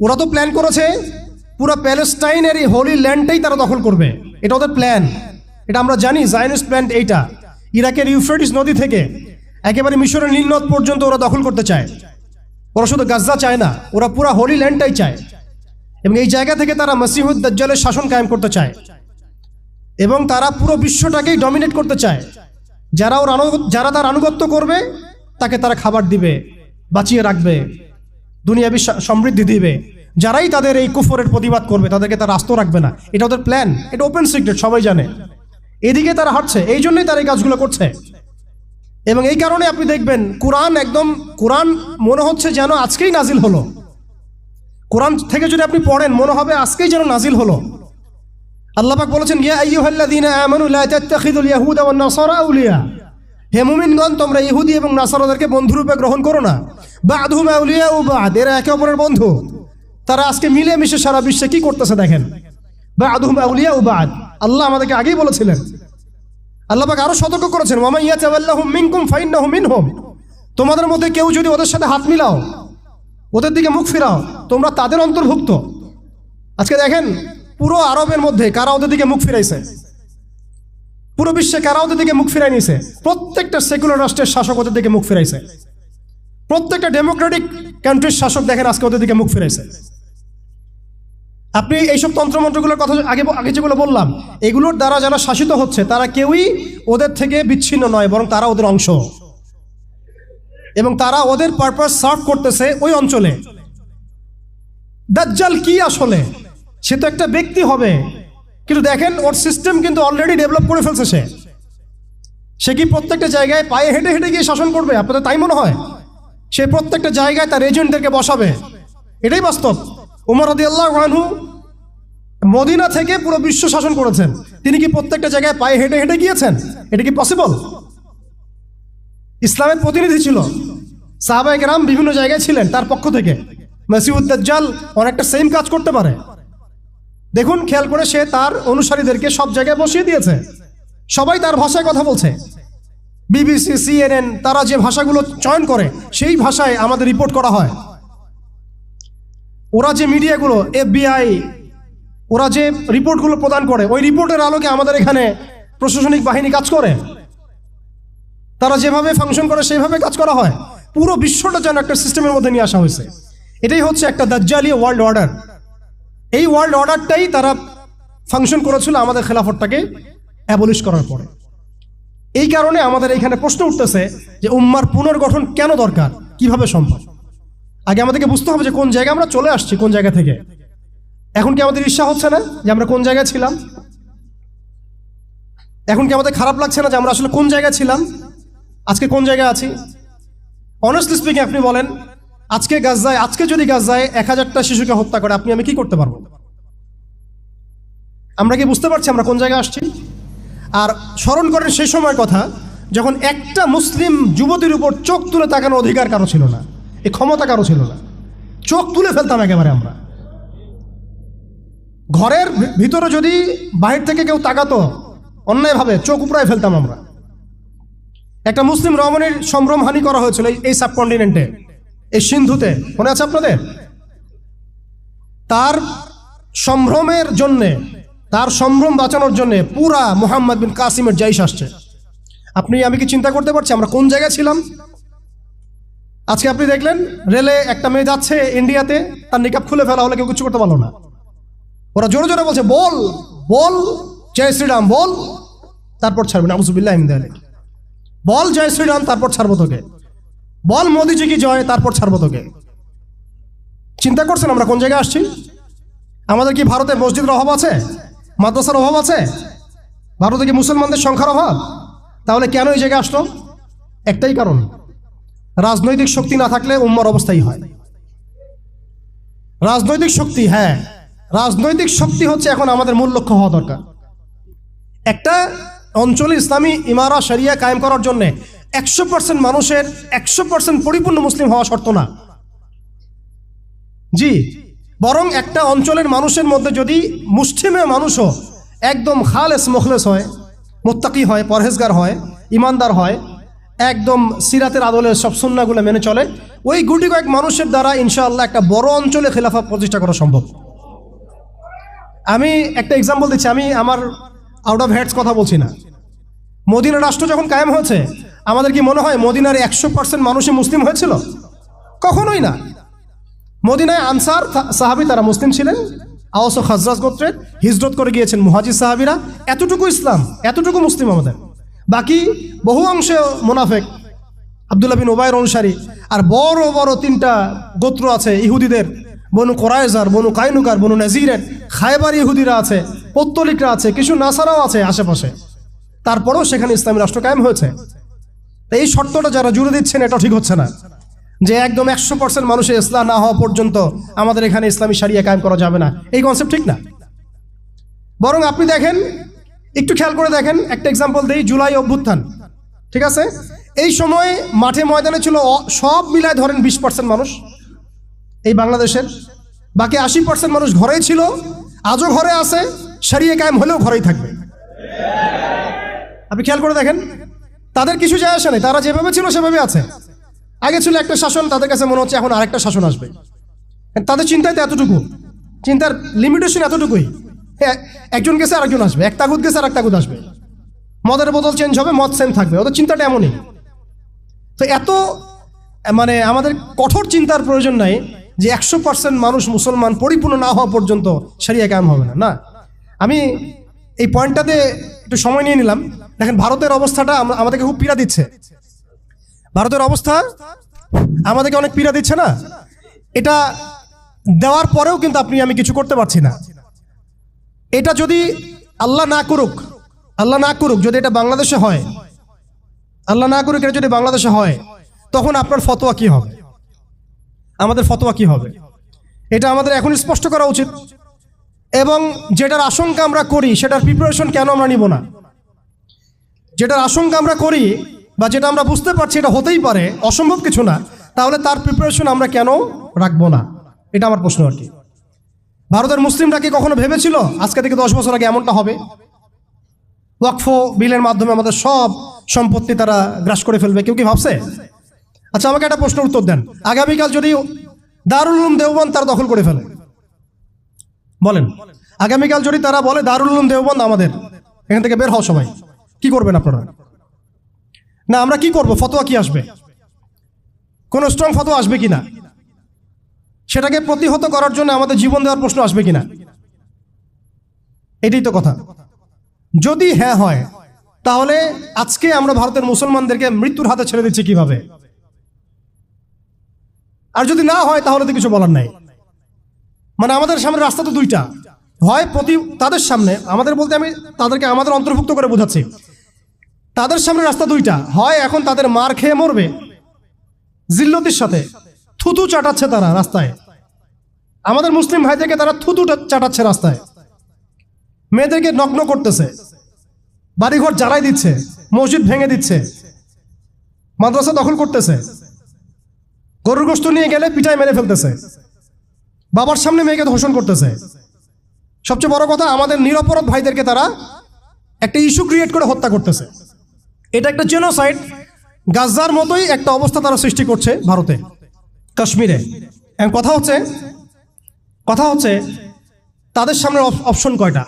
ওরা তো প্ল্যান করেছে পুরো প্যালেস্টাইনের এই হোলি ল্যান্ডটাই তারা দখল করবে। এটা ওদের প্ল্যান এটা আমরা জানি জায়নিস প্ল্যান এইটা। ইরাকের ইউফ্রেটিস নদী থেকে একেবারে মিশরের নীলনদ পর্যন্ত ওরা দখল করতে চায়। ওরা শুধু গাজ্জা চায় না, ওরা পুরো হোলি ল্যান্ডটাই চায়। এবং এই জায়গা থেকে তারা মসিহুদ দাজ্জালের শাসন কায়েম করতে চায়। এবং তারা পুরো বিশ্বটাকেই ডমিনেট করতে চায়। যারা ওর যারা তার আনুগত্য করবে, তাকে তারা খাবার দিবে, বাঁচিয়ে রাখবে। দুনিয়াবি সমৃদ্ধি দিবে। যারাই তাদের এই কুফরের প্রতিবাদ করবে, তাদেরকে তারা আস্ত রাখবে না। এটা ওদের প্ল্যান এটা ওপেন সিক্রেট সবাই জানে। এদিকে তারা হাঁটছে, এই জন্যই তারা এই কাজগুলো করছে। এবং এই কারণে আপনি দেখবেন, কোরআন একদম, কোরআন মনে হচ্ছে যেন আজকেই নাজিল হলো। কোরআন থেকে যদি আপনি পড়েন, মনে হবে আজকেই যেন নাজিল হলো। আল্লাহ পাক বলেছেন, ইয়া আইয়ুহাল্লাযীনা আমানু লা তাত্তাখিযুল ইয়াহুদা ওয়ান নাসারা আউলিয়া। হে মুমিনগণ, তোমরা ইহুদি এবং নাসারাদেরকে বন্ধুরূপে গ্রহণ করো না। বাদহুম আউলিয়া ও বাদ, এরা একে অপরের বন্ধু। তারা আজকে মিলে মিশে সারা বিশ্বে কি করতেছে দেখেন। বাদহুম আউলিয়া ও বাদ, আল্লাহ আমাদেরকে আগেই বলেছিলেন। আল্লাহ পাক আরও সতর্ক করেছেন ওয়ামা ইয়াতাওয়াল্লাহুম মিনকুম ফাইন্নাহুম মিনহুম। তোমাদের মধ্যে কেউ যদি ওদের সাথে হাত মিলাও, ওদের দিকে মুখ ফিরাও, তোমরা তাদের অন্তর্ভুক্ত। আজকে দেখেন, পুরো আরবের মধ্যে কারা ওদের দিকে মুখ ফিরাইছে? পুরো বিশ্বে কারা ওদের দিকে মুখ ফিরাই নিয়েছে। প্রত্যেকটা সেকুলার রাষ্ট্রের শাসক ওদের দিকে মুখ ফিরাইছে। প্রত্যেকটা ডেমোক্রেটিক কান্ট্রির শাসক দেখেন আজকে ওদের দিকে মুখ ফিরাইছে। আপনি এইসব তন্ত্রমন্ত্রগুলোর কথা আগে আগে যেগুলো বললাম, এগুলোর দ্বারা যারা শাসিত হচ্ছে, তারা কেউই ওদের থেকে বিচ্ছিন্ন নয়, বরং তারা ওদের অংশ। এবং তারা ওদের পারপাস সার্ভ করতেছে ওই অঞ্চলে। দাজ্জাল কি আসলে? সে তো একটা ব্যক্তি হবে। কিন্তু দেখেন, ওর সিস্টেম কিন্তু অলরেডি ডেভেলপ করে ফেলছে সে। সে কি প্রত্যেকটা জায়গায় পায়ে হেঁটে হেঁটে গিয়ে শাসন করবে? আপনাদের তাই মনে হয়? সে প্রত্যেকটা জায়গায় তার এজেন্টদেরকে বসাবে। এটাই বাস্তব। উমর রদি আল্লাহ আনহু মদিনা থেকে পুরো বিশ্ব শাসন করেছেন। তিনি কি প্রত্যেকটা জায়গায় পায়ে হেঁটে হেঁটে গিয়েছেন? এটা কি পসিবল ইসলামের প্রতিনিধি ছিল। সাহাবাই রাম বিভিন্ন জায়গায় ছিলেন তার পক্ষ থেকে। মাসিউদ্দাল অনেকটা সেম কাজ করতে পারে। দেখুন, খেয়াল করে সে তার অনুসারীদেরকে সব জায়গায় বসিয়ে দিয়েছে। সবাই তার ভাষায় কথা বলছে। বিবিসি, সিএনএন, তারা যে ভাষাগুলো চয়ন করে, সেই ভাষায় আমাদের রিপোর্ট করা হয়। ওরা যে মিডিয়াগুলো, এফবিআই, ওরা যে রিপোর্টগুলো প্রদান করে, ওই রিপোর্টের আলোকে আমাদের এখানে প্রশাসনিক বাহিনী কাজ করে। তারা যেভাবে ফাংশন করে, সেইভাবে কাজ করা হয়। পুরো বিশ্বটা যেন একটা সিস্টেমের মধ্যে নিয়ে আসা হয়েছে। এটাই হচ্ছে একটা দাজ্জালি ওয়ার্ল্ড অর্ডার। এই ওয়ার্ল্ড অর্ডারটাই তারা ফাংশন করেছিল আমাদের খেলাফতটাকে অ্যাবলিশ করার পরে। এই কারণে আমাদের এইখানে প্রশ্ন উঠতেছে যে উম্মার পুনর্গঠন কেন দরকার? কীভাবে সম্ভব? আগে আমাদেরকে বুঝতে হবে যে কোন জায়গায় আমরা চলে আসছি, কোন জায়গা থেকে। এখন কি আমাদের ঈর্ষা হচ্ছে না যে আমরা কোন জায়গায় ছিলাম? এখন কি আমাদের খারাপ লাগছে না যে আমরা আসলে কোন জায়গায় ছিলাম? আজকে কোন জায়গায় আছি? অনেস্টলি স্পিকিং আপনি বলেন আজকে গাজায়, আজকে যদি গাজায় এক হাজারটা শিশুকে হত্যা করে, আপনি আমি কি করতে পারব? আমরা কি বুঝতে পারছি আমরা কোন জায়গায় আসছি? আর স্মরণ করেন সেই সময়ের কথা, যখন একটা মুসলিম যুবতীর উপর চোখ তুলে তাকানোর অধিকার কারও ছিল না এই ক্ষমতা কারও ছিল না। চোখ তুলে ফেলতাম একেবারে আমরা। ঘরের ভিতরে যদি বাহির থেকে কেউ তাকাতো, অন্যায়ভাবে চোখ উপড়ায় ফেলতাম আমরা। একটা মুসলিম রমণীর সম্ভ্রমহানি করা হয়েছিল এই সাবকন্টিনেন্টে। এই সিন্ধুতে, মনে আছে আপনাদের? তার সম্ভ্রমের জন্যে, তার সম্ভ্রম বাঁচানোর জন্যে পুরা মোহাম্মদ বিন কাসিমের জাইশ আসছে। আপনি, আমি কি চিন্তা করতে পারছি? আমরা কোন জায়গায় ছিলাম? আজকে আপনি দেখলেন, রেলে একটা মেয়ে যাচ্ছে ইন্ডিয়াতে, তার নিকাপ খুলে ফেলা হলে কেউ কিছু করতে পারল না। ওরা জোরে জোরে বলছে, বল বল, জয় শ্রীরাম, বল। তারপর ছাড়বেন আবুসুবিল্লাহ বল, জয় শ্রীরাম, তারপর ছাড়বো তোকে। বল মোদিজি কি জয়, তারপর ছাড়বো তোকে। চিন্তা করছেন আমরা কোন জায়গায় আসছি? আমাদের কি ভারতে মসজিদের অভাব আছে? মাদ্রাসার অভাব আছে? ভারতে কি মুসলমানদের সংখ্যার অভাব? তাহলে কেন এই জায়গায় আসলো? একটাই কারণ, রাজনৈতিক শক্তি না থাকলে উম্মার অবস্থাই হয়। রাজনৈতিক শক্তি হ্যাঁ রাজনৈতিক শক্তি হচ্ছে এখন আমাদের মূল লক্ষ্য হওয়া দরকার। একটা অঞ্চলে ইসলামী ইমারা, শরিয়া কায়েম করার জন্য একশো পার্সেন্ট মানুষের একশো পার্সেন্ট পরিপূর্ণ মুসলিম হওয়া শর্ত না। জি। বরং একটা অঞ্চলের মানুষের মধ্যে যদি মুসলিমে মানুষও একদম খালেস মুখলেস হয়, মোত্তাকি হয়, পরহেজগার হয়, ইমানদার হয়, একদম সিরাতের আদলে সব সুন্নাগুলো মেনে চলে, ওই গুটি কয়েক মানুষের দ্বারা ইনশাআল্লাহ একটা বড় অঞ্চলে খেলাফা প্রতিষ্ঠা করা সম্ভব। আমি একটা এক্সাম্পল দিচ্ছি, আমি আমার আউট অফ হেডস কথা বলছি না। মদিনা রাষ্ট্র যখন কায়েম হয়েছে আমাদের কি মনে হয় মদিনার একশো পার্সেন্ট মানুষই মুসলিম হয়েছিল? কখনোই না। মদিনায় আনসার সাহাবি তারা মুসলিম ছিলেন। আওস ও খাজরাজ গোত্রের হিজরত করে গিয়েছেন মুহাজির সাহাবিরা। এতটুকু ইসলাম, এতটুকু মুসলিম আমাদের। বাকি বহু অংশে মোনাফেক, আবদুল্লাহ বিন ওবায়ের অনুসারী, আর বড় বড় তিনটা গোত্র আছে ইহুদিদের। বনু কোরাইজার, বনু কাইনুকার, বনু নাজিরের, খায়বার ইহুদিরা আছে, পত্তলিকরা আছে, কিছু নাসারাও আছে আশেপাশে। তারপরেও সেখানে ইসলামী রাষ্ট্র কায়েম হয়েছে। এই শর্তটা যারা জুড়ে দিচ্ছেন, এটা ঠিক হচ্ছে না। যে একদম একশো পার্সেন্ট মানুষের ইসলাম না হওয়া পর্যন্ত আমাদের এখানে ইসলামী সারিয়া কায়েম করা যাবে না। এই কনসেপ্ট ঠিক না। বরং আপনি দেখেন, একটু খেয়াল করে দেখেন, একটা এক্সাম্পল দেই, জুলাই অভ্যুত্থান। ঠিক আছে? এই সময় মাঠে ময়দানে ছিল সব মিলায় ধরেন বিশ পার্সেন্ট মানুষ। এই বাংলাদেশের বাকি আশি পার্সেন্ট মানুষ ঘরেই ছিল। আজও ঘরে আছে সারিয়ে কায়েম হলেও ঘরেই থাকবে। আপনি খেয়াল করে দেখেন তাদের কিছু যায় আসে নাই, তারা যেভাবে ছিল সেভাবে আছে। আগে ছিল একটা শাসন, তাদের কাছে মনে হচ্ছে এখন আরেকটা শাসন আসবে। তাদের চিন্তায় তো এতটুকু, চিন্তার লিমিটেশন এতটুকুই। হ্যাঁ একজন গেছে, আরেকজন আসবে। এক তাগুদ গেছে আর এক তাগুদ আসবে। মদের বোতল চেঞ্জ হবে, মদ সেম থাকবে। ওদের চিন্তাটা এমনই। তো এত মানে আমাদের কঠোর চিন্তার প্রয়োজন নাই যে একশো পার্সেন্ট মানুষ মুসলমান পরিপূর্ণ না হওয়া পর্যন্ত সারিয়া কায়েম হবে না। না। আমি এই পয়েন্টটাতে একটু সময় নিয়ে নিলাম। দেখেন, ভারতের অবস্থাটা আম- আমাদেরকে খুব পীড়া দিচ্ছে। ভারতের অবস্থা আমাদেরকে অনেক পীড়া দিচ্ছে না? এটা দেওয়ার পরেও কিন্তু আপনি আমি কিছু করতে পারছি না। এটা যদি আল্লাহ না করুক আল্লাহ না করুক, যদি এটা বাংলাদেশে হয় আল্লাহ না করুক, এটা যদি বাংলাদেশে হয়, তখন আপনার ফতোয়া কি হবে? আমাদের ফতোয়া কি হবে? এটা আমাদের এখন স্পষ্ট করা উচিত। এবং যেটার আশঙ্কা আমরা করি, সেটার প্রিপারেশন কেন আমরা নিব না? যেটার আশঙ্কা আমরা করি বা যেটা আমরা বুঝতে পারছি এটা হতেই পারে, অসম্ভব কিছু না, তাহলে তার প্রিপারেশন আমরা কেন রাখব না? এটা আমার প্রশ্ন আর কি। ভারতের মুসলিমরা কি কখনো ভেবেছিল, আজকে থেকে দশ বছর আগে এমনটা হবে? ওয়াকফ বিলের মাধ্যমে আমাদের সব সম্পত্তি তারা গ্রাস করে ফেলবে, কেউ কি ভাবছে? আচ্ছা আমাকে একটা প্রশ্নের উত্তর দেন। আগামীকাল যদি দারুল উলুম দেওবান তারা দখল করে ফেলে বলেন। আগামীকাল যদি তারা বলে, দারুল উলুম দেওবন্দ আমাদের, এখান থেকে বের হও সবাই। কি করবেন আপনারা? না, আমরা কি করব? ফতোয়া কি আসবে? কোনো স্ট্রং ফতোয়া আসবে কিনা? সেটাকে প্রতিহত করার জন্য আমাদের জীবন দেওয়ার প্রশ্ন আসবে কিনা? এটাই তো কথা। যদি হ্যাঁ হয়, তাহলে আজকে আমরা ভারতের মুসলমানদেরকে মৃত্যুর হাতে ছেড়ে দিচ্ছি কীভাবে? আর যদি না হয়, তাহলে তো কিছু বলার নাই। মানে আমাদের সামনে রাস্তা তো দুইটা। হয় প্রতি তাদের সামনে, আমাদের বলতে আমি তাদেরকে আমাদের অন্তর্ভুক্ত করে বোঝাচ্ছি। তাদের সামনে রাস্তা দুইটা। হয় এখন তাদের মার খেয়ে মরবে, জিল্লতির সাথে থুতু চাটাচ্ছে তারা রাস্তায়। আমাদের মুসলিম ভাইদেরকে তারা থুতু চাটাচ্ছে রাস্তায়। মেয়েদেরকে নগ্ন করতেছে, বাড়িঘর জ্বালাই দিচ্ছে, মসজিদ ভেঙে দিচ্ছে, মাদ্রাসা দখল করতেছে, গরুর গোস্ত নিয়ে গেলে পিঠায় মেরে ফেলতেছে। বাবার সামনে মেয়েকে ধর্ষণ করতেছে। সবচেয়ে বড় কথা, আমাদের নিরপরাধ ভাইদেরকে তারা একটা ইস্যু ক্রিয়েট করে হত্যা করতেছে। এটা একটা জেনোসাইড। গাজার মতোই একটা অবস্থা তারা সৃষ্টি করছে ভারতে, কাশ্মীরে। কথা হচ্ছে কথা হচ্ছে, তাদের সামনে অপশন কয়টা?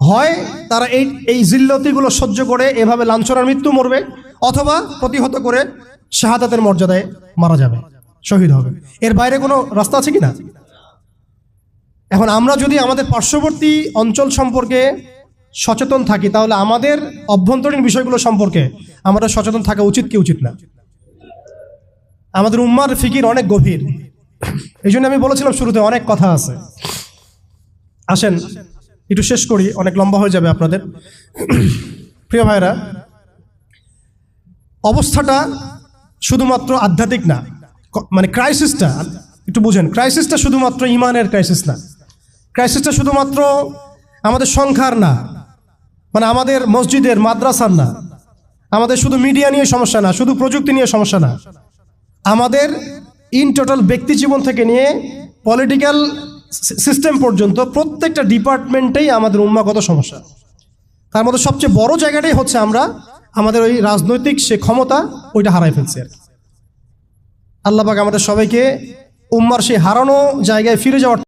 হয় তারা এই এই জিল্লতিগুলো সহ্য করে এভাবে লাঞ্ছনার মৃত্যু মরবে, অথবা প্রতিহত করে শাহাদাতের মর্যাদায় মারা যাবে। শহীদ হবে। এর বাইরে কোনো রাস্তা আছে কি না এখন আমরা যদি আমাদের পার্শ্ববর্তী অঞ্চল সম্পর্কে সচেতন থাকি, তাহলে আমাদের অভ্যন্তরীণ বিষয়গুলো সম্পর্কে আমাদের সচেতন থাকা উচিত কি উচিত না? আমাদের উম্মার ফিকির অনেক গভীর। এই জন্য আমি বলেছিলাম শুরুতে অনেক কথা আছে। আসেন, একটু শেষ করি, অনেক লম্বা হয়ে যাবে আপনাদের। প্রিয় ভাইরা অবস্থাটা শুধুমাত্র আধ্যাত্মিক না মানে ক্রাইসিসটা একটু বুঝেন ক্রাইসিসটা শুধুমাত্র ইমানের ক্রাইসিস না। ক্রাইসিসটা শুধুমাত্র আমাদের সংখ্যার না মানে আমাদের মসজিদের, মাদ্রাসার না। আমাদের শুধু মিডিয়া নিয়ে সমস্যা না, শুধু প্রযুক্তি নিয়ে সমস্যা না। আমাদের ইন টোটাল ব্যক্তি জীবন থেকে নিয়ে পলিটিক্যাল সিস্টেম পর্যন্ত প্রত্যেকটা ডিপার্টমেন্টেই আমাদের উন্মাগত সমস্যা। তার মধ্যে সবচেয়ে বড় জায়গাটাই হচ্ছে আমরা, আমাদের ওই রাজনৈতিক সে ক্ষমতা, ওইটা হারাই ফেলছে আর আল্লাহ পাক আমাদের সবাইকে উম্মার সেই হারানো জায়গায় ফিরে যাওয়ার